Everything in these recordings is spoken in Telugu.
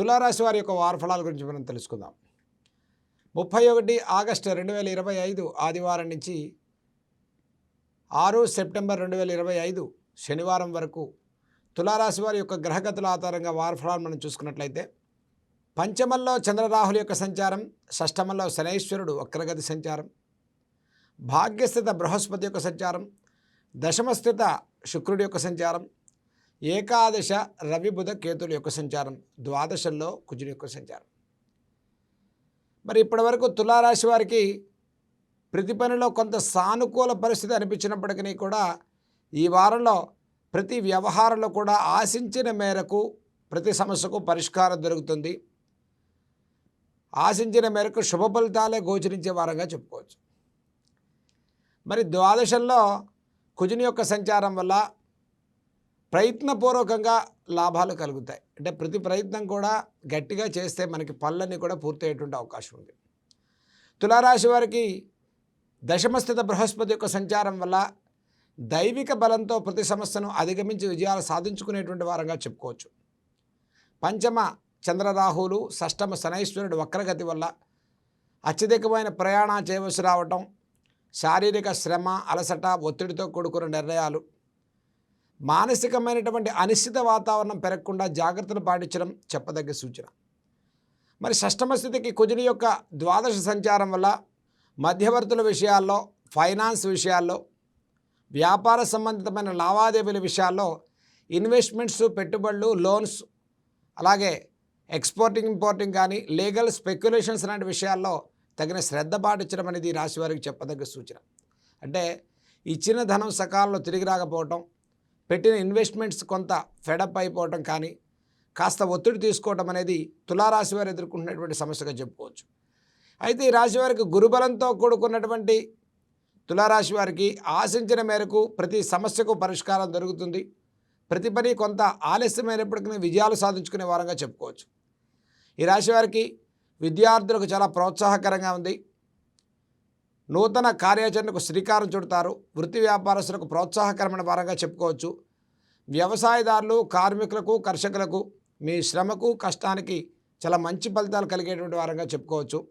తులారాశి వారి యొక్క వారఫలాల గురించి మనం తెలుసుకుందాం. ముప్పై ఒకటి ఆగస్టు రెండు వేల ఇరవై ఐదు ఆదివారం నుంచి ఆరు సెప్టెంబర్ రెండు వేల ఇరవై ఐదు శనివారం వరకు తులారాశి వారి యొక్క గ్రహగతుల ఆధారంగా వారఫలాలు మనం చూసుకున్నట్లయితే పంచమంలో చంద్రరాహుల యొక్క సంచారం షష్టమంలో శనైశ్వరుడు వక్రగతి సంచారం భాగ్యస్థిత బృహస్పతి యొక్క సంచారం దశమస్థిత శుక్రుడి యొక్క సంచారం ఏకాదశ రవి బుధ కేతుల యొక్క సంచారం ద్వాదశంలో కుజుని యొక్క సంచారం. మరి ఇప్పటివరకు తులారాశి వారికి ప్రతి పనిలో కొంత సానుకూల పరిస్థితి అనిపించినప్పటికీ కూడా ఈ వారంలో ప్రతి వ్యవహారంలో కూడా ఆశించిన మేరకు ప్రతి సమస్యకు పరిష్కారం దొరుకుతుంది. ఆశించిన మేరకు శుభ ఫలితాలే గోచరించే వారంగా చెప్పుకోవచ్చు. మరి ద్వాదశంలో కుజుని యొక్క సంచారం వల్ల ప్రయత్నపూర్వకంగా లాభాలు కలుగుతాయి. అంటే ప్రతి ప్రయత్నం కూడా గట్టిగా చేస్తే మనకి పళ్ళని కూడా పూర్తయ్యేటువంటి అవకాశం ఉంది. తులారాశి వారికి దశమస్థిత బృహస్పతి యొక్క సంచారం వల్ల దైవిక బలంతో ప్రతి సమస్యను అధిగమించి విజయాలు సాధించుకునేటువంటి వారంగా చెప్పుకోవచ్చు. పంచమ చంద్రరాహువులు షష్టమ శనైశ్వరుడు వక్రగతి వల్ల అత్యధికమైన ప్రయాణం చేయవలసి రావటం శారీరక శ్రమ అలసట ఒత్తిడితో కూడుకున్న నిర్ణయాలు మానసికమైనటువంటి అనిశ్చిత వాతావరణం పెరగకుండా జాగ్రత్తలు పాటించడం చెప్పదగ్గ సూచన. మరి షష్టమ స్థితికి కుజుని యొక్క ద్వాదశ సంచారం వల్ల మధ్యవర్తుల విషయాల్లో ఫైనాన్స్ విషయాల్లో వ్యాపార సంబంధితమైన లావాదేవీల విషయాల్లో ఇన్వెస్ట్మెంట్స్ పెట్టుబడులు లోన్స్ అలాగే ఎక్స్పోర్టింగ్ ఇంపోర్టింగ్ కానీ లీగల్ స్పెక్యులేషన్స్ లాంటి విషయాల్లో తగిన శ్రద్ధ పాటించడం అనేది రాశివారికి రాశి వారికి చెప్పదగ్గ సూచన. అంటే ఇచ్చిన ధనం సకాలంలో తిరిగి రాకపోవటం పెట్టిన ఇన్వెస్ట్మెంట్స్ కొంత ఫెడప్ అయిపోవటం కానీ కాస్త ఒత్తిడి తీసుకోవటం అనేది తులారాశి వారు ఎదుర్కొంటున్నటువంటి సమస్యగా చెప్పుకోవచ్చు. అయితే ఈ రాశి వారికి గురుబలంతో కూడుకున్నటువంటి తులారాశి వారికి ఆశించిన మేరకు ప్రతి సమస్యకు పరిష్కారం దొరుకుతుంది. ప్రతి పని కొంత ఆలస్యమైనప్పటికీ విజయాలు సాధించుకునే వారంగా చెప్పుకోవచ్చు. ఈ రాశి వారికి విద్యార్థులకు చాలా ప్రోత్సాహకరంగా ఉంది. నూతన కార్యాచరణకు శ్రీకారం చుడతారు. వృత్తి వ్యాపారస్తులకు ప్రోత్సాహకరమైన వారంగా చెప్పుకోవచ్చు. వ్యవసాయదారులు కార్మికులకు కర్షకులకు మీ శ్రమకు కష్టానికి చాలా మంచి ఫలితాలు కలిగేటువంటి వారంగా చెప్పుకోవచ్చు.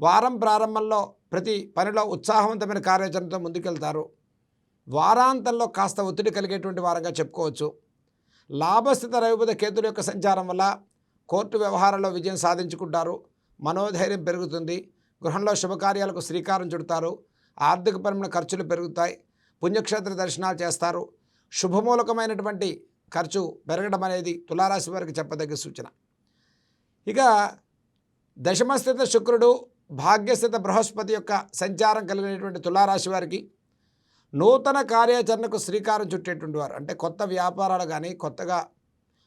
వారం ప్రారంభంలో ప్రతి పనిలో ఉత్సాహవంతమైన కార్యాచరణతో ముందుకెళ్తారు. వారాంతంలో కాస్త ఒత్తిడి కలిగేటువంటి వారంగా చెప్పుకోవచ్చు. లాభస్థిత రవిబుధ కేతుల యొక్క సంచారం వల్ల కోర్టు వ్యవహారాల్లో విజయం సాధించుకుంటారు. మనోధైర్యం పెరుగుతుంది. గృహంలో శుభకార్యాలకు శ్రీకారం చుడతారు. ఆర్థికపరమైన ఖర్చులు పెరుగుతాయి. పుణ్యక్షేత్ర దర్శనాలు చేస్తారు. శుభమూలకమైనటువంటి ఖర్చు పెరగడం అనేది తులారాశి వారికి చెప్పదగ్గ సూచన. ఇక దశమస్థిత శుక్రుడు భాగ్యస్థిత బృహస్పతి యొక్క సంచారం కలిగినటువంటి తులారాశి వారికి నూతన కార్యాచరణకు శ్రీకారం చుట్టేటువంటి వారు అంటే కొత్త వ్యాపారాలు కానీ కొత్తగా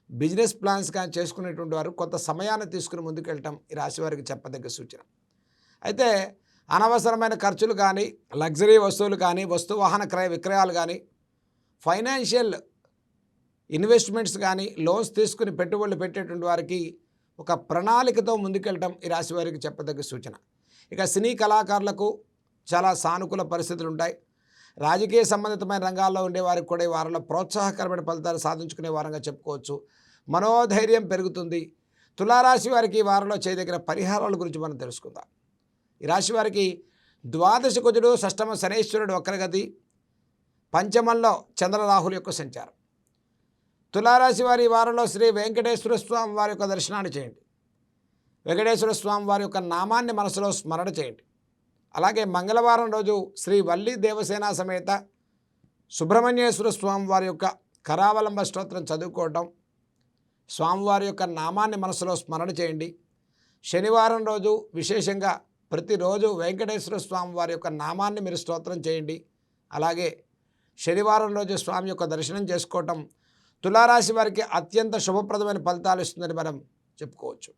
బిజినెస్ ప్లాన్స్ కానీ చేసుకునేటువంటి వారు కొత్త సమయాన్ని తీసుకుని ముందుకెళ్ళటం ఈ రాశి వారికి చెప్పదగ్గ సూచన. అయితే అనవసరమైన ఖర్చులు కానీ లగ్జరీ వస్తువులు కానీ వస్తు వాహన క్రయ విక్రయాలు కానీ ఫైనాన్షియల్ ఇన్వెస్ట్మెంట్స్ కానీ లోన్స్ తీసుకుని పెట్టుబడులు పెట్టేటువంటి వారికి ఒక ప్రణాళికతో ముందుకెళ్ళటం ఈ రాశి వారికి చెప్పదగ్గ సూచన. ఇక సినీ కళాకారులకు చాలా సానుకూల పరిస్థితులు ఉంటాయి. రాజకీయ సంబంధితమైన రంగాల్లో ఉండే వారికి కూడా ఈ వారంలో ప్రోత్సాహకరమైన ఫలితాలు సాధించుకునే వారంగా చెప్పుకోవచ్చు. మనోధైర్యం పెరుగుతుంది. తులారాశి వారికి ఈ వారంలో చేయదగిన పరిహారాల గురించి మనం తెలుసుకుందాం. ఈ రాశి వారికి ద్వాదశ కుజుడు షష్టమ శనేశ్వరుడు వక్రగతి పంచమంలో చంద్రరాహుల యొక్క సంచారం. తులారాశి వారి వారంలో శ్రీ వెంకటేశ్వర స్వామి వారి యొక్క దర్శనాన్ని చేయండి. వెంకటేశ్వర స్వామి వారి యొక్క నామాన్ని మనసులో స్మరణ చేయండి. అలాగే మంగళవారం రోజు శ్రీ వల్లి దేవసేన సమేత సుబ్రహ్మణ్యేశ్వర స్వామి వారి యొక్క కరావలంబ స్తోత్రం చదువుకోవటం స్వామివారి యొక్క నామాన్ని మనసులో స్మరణ చేయండి. శనివారం రోజు విశేషంగా ప్రతిరోజు వెంకటేశ్వర స్వామి వారి యొక్క నామాన్ని మీరు స్తోత్రం చేయండి. అలాగే శనివారం రోజు స్వామి యొక్క దర్శనం చేసుకోవటం తులారాశి వారికి అత్యంత శుభప్రదమైన ఫలితాలు ఇస్తుందని మనం చెప్పుకోవచ్చు.